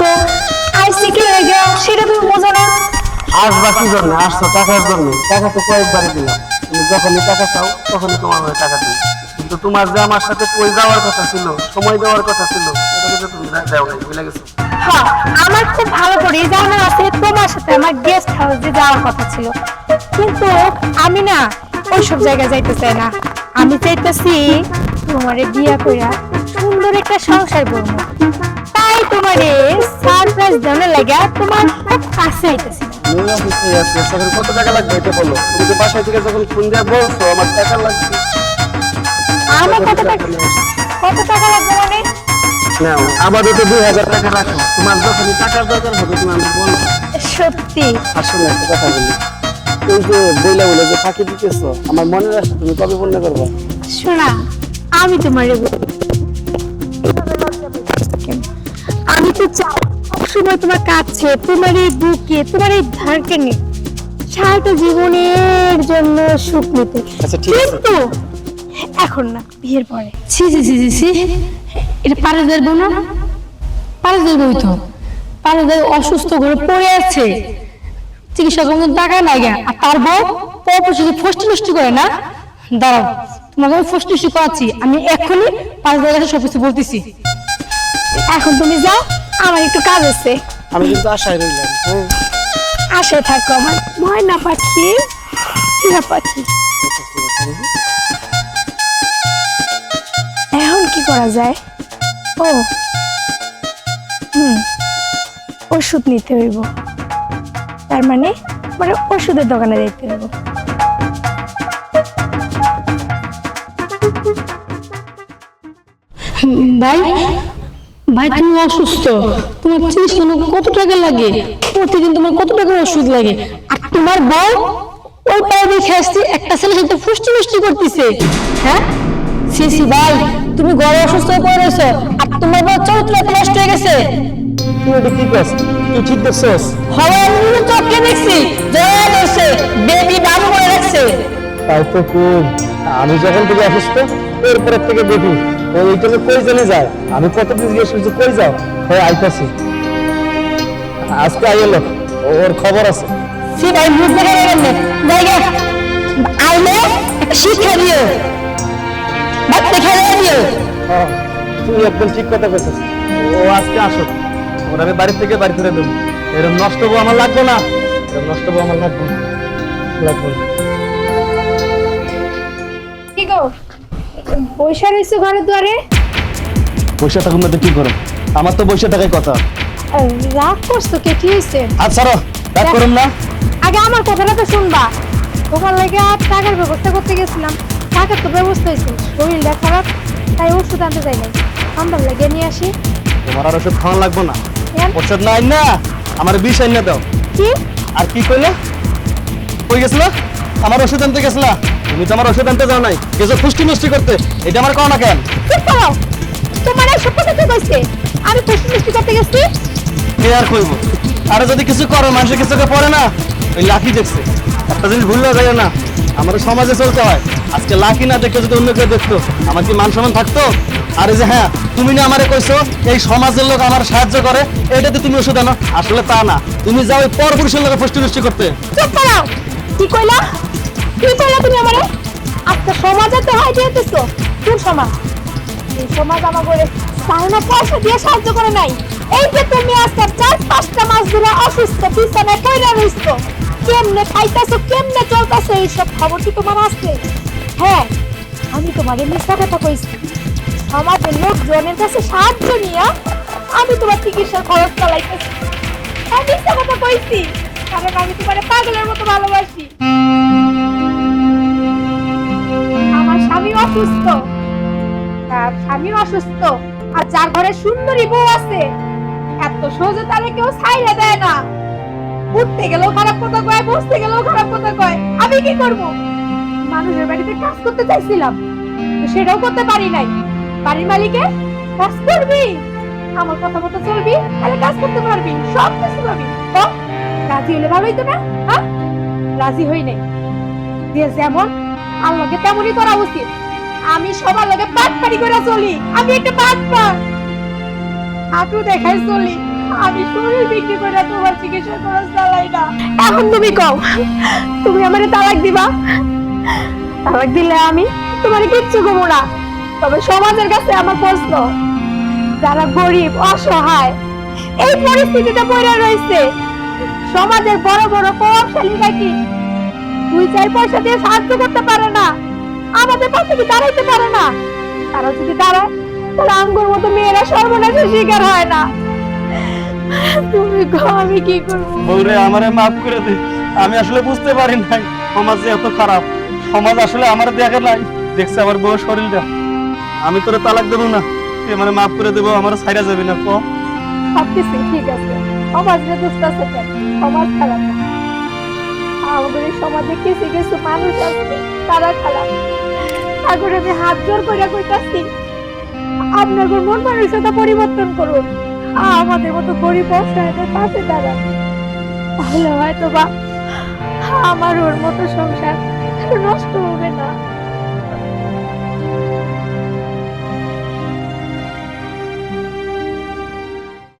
তো আইসি কি হয়ে গেল সেটা তুমি বোঝো না। আসবা কি জন্য? আসছো টাকার জন্য। টাকা তো কয়েকবারই দিলাম। তুমি যখনই টাকা চাও তখনই তোমার হয়ে টাকা দিই। কিন্তু তোমার যে আমার সাথে কই যাওয়ার কথা ছিল সময় দেওয়ার কথা ছিল এটা কিন্তু তুমি দেও নাই বুঝলে গেছো? হ্যাঁ আমার খুব ভালো করে জানা আছে তোমার সাথে আমার গেস্ট হাউসে যাওয়ার কথা ছিল। কিন্তু আমি না ওইসব জায়গায় যাইতে চাই না। আমি চাইতেছি তোমারে বিয়া কইরা সুন্দর একটা সংসার করব। তোমারে সারপ্রাইজ দেওয়ার লাগা তোমার খুব কাছে আইতেছি। আছি আচ্ছা, কত টাকা লাগবে এটা বলো? তুমি তো বাসায় থেকে যখন ফোন দিয়ে বলছো আমার টাকা লাগবে। আমার কত টাকা? কত টাকা লাগবে মানে? নাও আমাদের তো দুই হাজার টাকা রাখো। তোমার টাকার দরকার হবে তুমি আমাকে বলো। সত্যি? আসলে একটা কথা বলি। এই যে বইলা বলে যে ফাঁকি দিতেছো আমার মনে রাখছো তুমি কবে বন্যা করবা? শোনা আমি তোমারে তো চাই সবসময় তোমার কাছে তোমার এই বুকে তোমার এই ধারকানে সারাটা জীবনের জন্য সুখ নিতে। আচ্ছা, ঠিক আছে। কিন্তু এখন না বিয়ের পরে। ছি ছি ছি ছি ছি। এটা পারেদের বউ না। পারেদের বই তো। পারেদের অসুস্থ ঘরে পড়ে আছে। চিকিৎসা কোনো টাকা লাগে আর তার বউ পরপর শুধু ফষ্টি নষ্টি করে না? দাঁড়াও তোমাকে আমি ফষ্টি নষ্টি করাচ্ছি। আমি এক্ষুনি পারেদের কাছে সব কিছু বলতেছি। এখন তুমি যাও। আমার একটু কাজ আছে। আমি কিন্তু আশায় রইলাম হ্যাঁ। আশায় থাকো আমার। ময়না পাখি টিয়া পাখি। এখন কি করা যায়? ও। হুম ওষুধ নিতে হইব। তার মানে মানে ওষুধের দোকানে যাইতে হইব। ভাই? ভাই তুমি অসুস্থ। তোমার চিকিৎসা কত টাকা লাগে? প্রতিদিন তোমার কত টাকার ওষুধ লাগে? আর তোমার বউ ওই পায়ে দেখে আসছি একটা ছেলে সাথে ফুষ্টি ফুষ্টি করতেছে। হ্যাঁ? সি সি ভাই তুমি ঘরে অসুস্থ হয়ে পড়ে রয়েছো আর তোমার বউ চরিত্র নষ্ট হয়ে গেছে। তুই এটা কি করছ? তুই ঠিক দেখছস? হবে আমি চোখে দেখছি জয়া করছে বেবি বাবু করে রাখছে। তাই তো খুব আমি যখন থেকে অসুস্থ এরপরের থেকে দেখি ও এই কই জানে যায়? আমি কতদিন জিজ্ঞেস করছি কই যাও? হ্যাঁ আইতাছি। আজকে আইলো ওর খবর আছে। সি ভাই মুখ দেখা গেলেন জায়গা আইলে শিক্ষা দিও। বাচ্চা খেলে দিও। হ্যাঁ, তুই একদম ঠিক কথা বলছিস ও আজকে আসো ওর আমি বাড়ি থেকে বাড়ি ফিরে দেবো। এরকম নষ্ট বউ আমার লাগবে না। এরকম নষ্ট বউ আমার লাগবে না। লাগবে না। পয়সা রয়েছে ঘরের দুয়ারে? পয়সা থাকুন না তো কি করো? আমার তো বসে থাকার কথা। রাগ করছ কে? কি হয়েছে? আচ্ছা রাগ করুন না। আগে আমার কথাটা তো শুনবা। তোমার লাগে আর টাকার ব্যবস্থা করতে গেছিলাম। টাকার তো ব্যবস্থা হয়েছে। শরীরটা খারাপ তাই ওষুধ আনতে যাই নাই। ঠান্ডার লাগে নিয়ে আসি। তোমার আর ওষুধ খাওয়া লাগবে না? ওষুধ নাই না। আমার বিষ আইনা দাও। কি? আর কি কইলে? কই গেছিলা? আমার ওষুধ আনতে গেছিলা। তুমি তো আমার ওষুধ আনতে যাও নাই। গেছো ফুষ্টি মিষ্টি করতে। এটা আমার কও না কেন তোমার এই সব কথা কে কইছে? আমি পুষ্টি মিষ্টি করতে গেছি। কে আর কইব। আর যদি কিছু করো মানুষের কিছুকে পড়ে না ওই লাকি দেখছে। একটা জিনিস ভুললে যায় না। আমাদের সমাজে চলতে হয়। আজকে লাকি না দেখে যদি অন্য কেউ দেখতো আমার কি মান সম্মান থাকতো? আর এই যে হ্যাঁ তুমি না আমারে কইছো এই সমাজের লোক আমার সাহায্য করে এটাতে তুমি ওষুধ আনো। আসলে তা না। তুমি যাও ওই পর পুরুষের লোকে ফুষ্টি মিষ্টি করতে। চুপ করো কি কইলা? কি কইলা তুমি আমারে? আজকে সমাজে তো হাই দিতেছো কোন সমাজ? এই সমাজ আমার করে সাইনা পয়সা দিয়ে সাহায্য করে নাই। এই যে তুমি আজকে চার পাঁচটা মাস ধরে অসুস্থ, বিছানায় পড়ে রইছো, কেমনে খাইতাছো, কেমনে চলতাছো, এইসব খবর কি তোমার আছে? হ্যাঁ আমি তোমার মিথ্যা কথা কইছি। সমাজের লোকজনের কাছে সাহায্য নিয়ে আমি তোমার চিকিৎসার খরচ চালাইতেছি। আমি মিথ্যা কথা কইছি, কারণ আমি তোমার পাগলের মতো ভালোবাসি। অসুস্থ। তার স্বামী অসুস্থ। আর যার ঘরে সুন্দরী বউ আছে, এত সহজে তারে কেউ ছাইরে দেয় না। উঠতে গেলেও খারাপ কথা কয়, বসতে গেলেও খারাপ কথা কয়। আমি কি করব? মানুষের বাড়িতে কাজ করতে চাইছিলাম সেটাও করতে পারি নাই। বাড়ির মালিকে, কাজ করবি? আমার কথা মতো চলবি? তাহলে কাজ করতে পারবি সব কিছু পাবি রাজি হলে ভালোই তো না রাজি হই নাই। যে যেমন আল্লাহকে তেমনই করা উচিত। আমি সবার লগে পাট পাটি করে চলি। আমি একটা পাট পা হাঁটু দেখাই চলি। আমি শরীর বিক্রি করে তোমার চিকিৎসা খরচ চালাই না। এখন তুমি কও, তুমি আমারে তালাক দিবা? তালাক দিলে আমি কিচ্ছু না। তবে সমাজের কাছে আমার প্রশ্ন, যারা গরিব, অসহায়, এই পরিস্থিতিতে পড়ে রয়েছে, সমাজের বড় বড় প্রভাবশালীরা কি দুই চার পয়সা দিয়ে সাহায্য করতে পারে না। আমাদের পাশে কি দাঁড়াইতে পারে না? তারা যদি দাঁড়ায় তাহলে আঙ্গুর মতো মেয়েরা সর্বনাশের শিকার হয় না। তুমি আমি কি করব? বউরে আমারে মাফ করে দে। আমি আসলে বুঝতে পারি নাই সমাজ যে এত খারাপ। সমাজ আসলে আমার দেখে নাই। দেখছে আমার বউর শরীরটা। আমি তোরে তালাক দেবো না। তুই আমারে মাফ করে দেবো আমার ছাইরা যাবি না ক? ঠিক আছে। সমাজ রে কেন? সমাজ খারাপ না। আমাদের সমাজে কিছু কিছু মানুষ আছে, তারা খারাপ। এখন আমি হাত জোর করে কইতাছি, আপনার মন মানসিকতা পরিবর্তন করুন। আমাদের মতো গরিব অসহায়দের পাশে দাঁড়ান। তাহলে হয়তো বা আমার ওর মতো সংসার নষ্ট হবে না।